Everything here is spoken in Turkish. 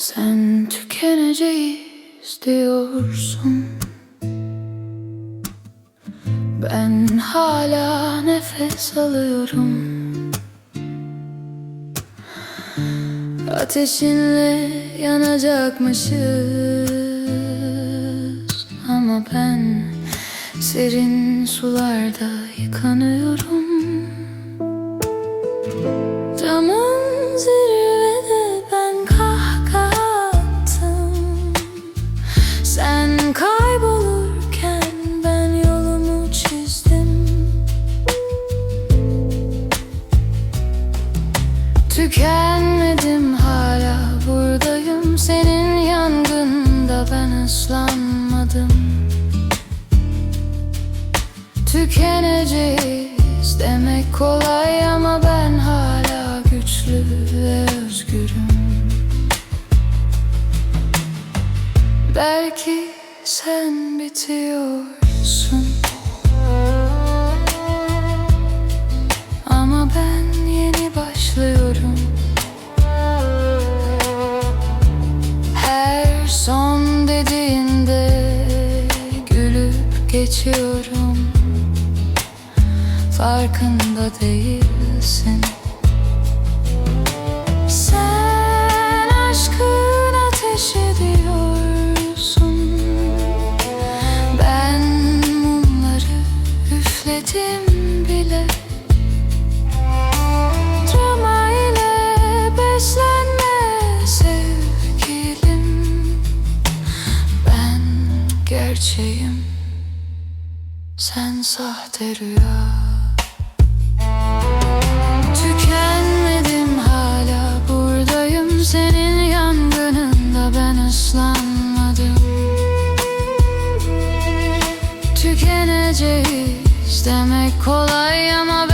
Sen tükeneceğiz diyorsun Ben hala nefes alıyorum. Ateşinle yanacakmışız. Ama ben serin sularda yıkanıyorum Tükenmedim hala buradayım. Senin yangında ben ıslanmadım. Tükeneceğiz demek kolay ama ben hala güçlü ve özgürüm. Belki sen bitiyorsun geçiyorum. Farkında değilsin. Sen aşkın ateşi diyorsun Ben mumları üfledim bile. Drama ile beslenme sevgilim. Ben gerçeğim sen sahte rüya. Tükenmedim hala. Buradayım Senin yangınında. Ben ıslanmadım. Tükeneceğiz demek kolay ama